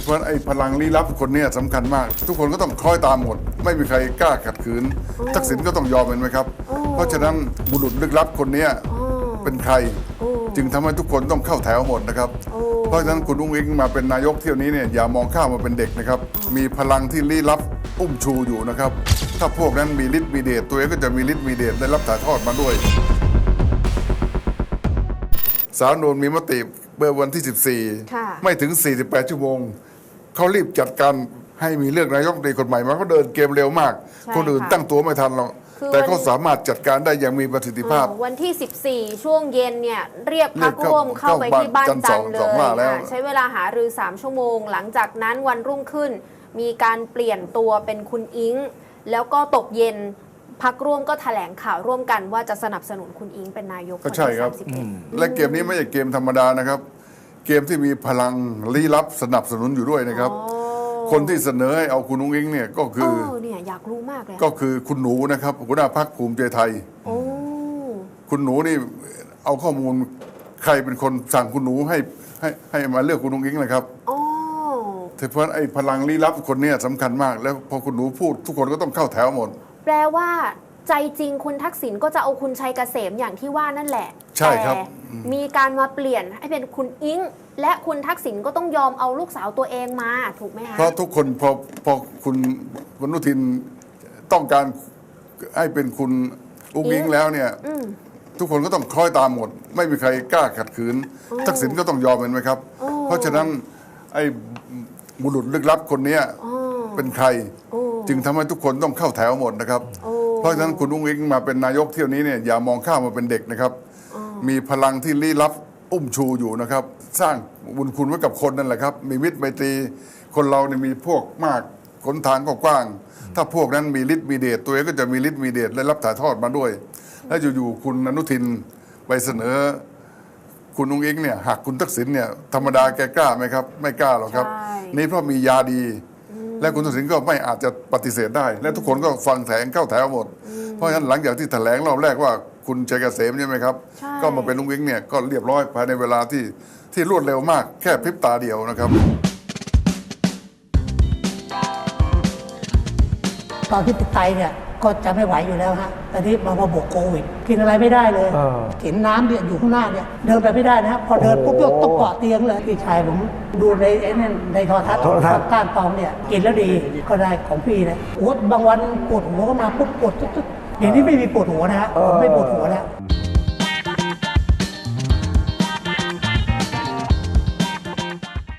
เพราะฉะนั้นไอ้พลังลี้ลับคนเนี้สำคัญมาก ทุกคนก็ต้องคล้อยตามหมด ไม่มีใครกล้าขัดขืนทักษิณก็ต้องยอมเห็นไหมครับ เพราะฉะนั้นบุรุษลึกลับคนเนี้ยเป็นใคร จึงทำให้ทุกคนต้องเข้าแถวหมดนะครับ เพราะฉะนั้นคุณอุ้งอิงมาเป็นนายกเที่ยวนี้เนี่ยอย่ามองข้ามมาเป็นเด็กนะครับ มีพลังที่ลี้ลับอุ้มชูอยู่นะครับ ถ้าพวกนั้นมีฤทธิ์มีเดชตัวเองก็จะมีฤทธิ์มีเดชได้รับถ่ายทอดมาด้วย สารรัฐธรรมนูญมีมติ เมื่อวันที่ค่ะ14 ไม่ถึง 48 ชั่วโมง เขารีบจัดการให้มีเลือกนายกรัฐมนตรีคนใหม่มาเขาเดินเกมเร็วมากใช่คนอื่นค่ะตั้งตัวไม่ทันหรอกคือแต่วันเขาสามารถจัดการได้อย่างมีประสิทธิภาพเออวันที่ 14 ช่วงเย็นเนี่ยเรียกพักเรียกเข้าร่วมเข้าไปเข้าที่บ้านจันทร์จัสอนงทร์เลสองยว่าแล้วอะใช้เวลาหารือ 3 ชั่วโมง หลังจากนั้นวันรุ่งขึ้น มีการเปลี่ยนตัวเป็นคุณอิง แล้วก็ตกเย็น พักร่วมก็แถลงข่าวร่วมกันว่าจะสนับสนุนคุณอิงเป็นนายกก็ใช่ครับ นที่31และเกมนี้ไม่ใช่เกมธรรมดานะครับ เกมที่มีพลังลี้ลับสนับสนุนอยู่ด้วยนะครับ อ๋อคนที่เสนอให้เอาคุณอุ้งอิงเนี่ยก็คือเออเนี่ยอยากรู้มากเลยก็คือคุณหนูนะครับหัวหน้าพักภูมิใจไทย โอ้คุณหนูนี่เอาข้อมูลใครเป็นคนสั่งคุณหนูให้ให้ให้มาเลือกคุณอุ้งอิงนะครับอ๋อเพราะฉะนั้นไอ้พลังลี้ลับคนเนี้สำคัญมาก แล้วพอคุณหนูพูดทุกคนก็ต้องเข้าแถวหมด แปลว่าใจจริงคุณทักษิณก็จะเอาคุณชัยเกษมอย่างที่ว่านั่นแหละใช่ครับแต่มีการมาเปลี่ยนให้เป็นคุณอิงและคุณทักษิณก็ต้องยอมเอาลูกสาวตัวเองมาถูกไหมคะเพราะทุกคนพอพอคุณวนุทินต้องการให้เป็นคุณอุ้งอิงแล้วเนี่ยอืมทุกคนก็ต้องคล้อยตามหมด ไม่มีใครกล้าขัดขืน ทักษิณก็ต้องยอมเห็นไหมครับโอ้เพราะฉะนั้นไอ้บุรุษลึกลับคนเนี้ยอ๋อเป็นใครโอ้ จึงทำให้ทุกคนต้องเข้าแถวหมดนะครับโอ้เพราะฉะนั้นคุณอุ้งอิงมาเป็นนายกเที่ยวนี้เนี่ยอย่ามองข้ามมาเป็นเด็กนะครับ มีพลังที่ลี้ลับอุ้มชูอยู่นะครับ สร้างบุญคุณไว้กับคนนั่นแหละครับ มีมิตรไมตรีคนเราเนี่ยมีพวกมากขนทางก็กว้าง ถ้าพวกนั้นมีฤทธิ์มีเดชตัวเองก็จะมีฤทธิ์มีเดชได้รับถ่ายทอดมาด้วย แล้วอยู่ๆคุณอนุทินไปเสนอ คุณอุ้งอิงเนี่ยหากคุณทักษิณเนี่ยธรรมดาแกกล้าไหมครับ ไม่กล้าหรอกครับใช่นี่เพราะมียาดี และคุณทักษิณก็ไม่อาจจะปฏิเสธได้ และทุกคนก็ฟังแถลงเข้าแถวหมด เพราะฉะนั้นหลังจากที่แถลงรอบแรกว่าคุณชัยเกษมใช่ไหมครับใช่ก็มาเป็นลุงวิงเนี่ยก็เรียบร้อยภายในเวลาที่ที่รวดเร็วมากแค่พริบตาเดียวนะครับ ตอนที่ติดไตเนี่ย ก็จะไม่ไหวอยู่แล้วฮะแต่นี่มามาบวกโควิด กินอะไรไม่ได้เลยเออเห็นน้ำเนี่ยอยู่ข้างหน้าเนี่ยเดินไปไม่ได้นะฮะพอเดินปุ๊บก็ต้องเกาะเตียงเลยพี่ชายผมดูในไอ้นั่นในโทรทัศน์โทรทัศน์ก้านตองเนี่ยกินแล้วดีก็ได้ของพี่นะโอ้บางวันปวดหัวก็มาปุ๊บปวดตุ๊ดๆเดี๋ยวนี้ไม่มีปวดหัวนะฮะผมไม่ปวดหัวแล้ว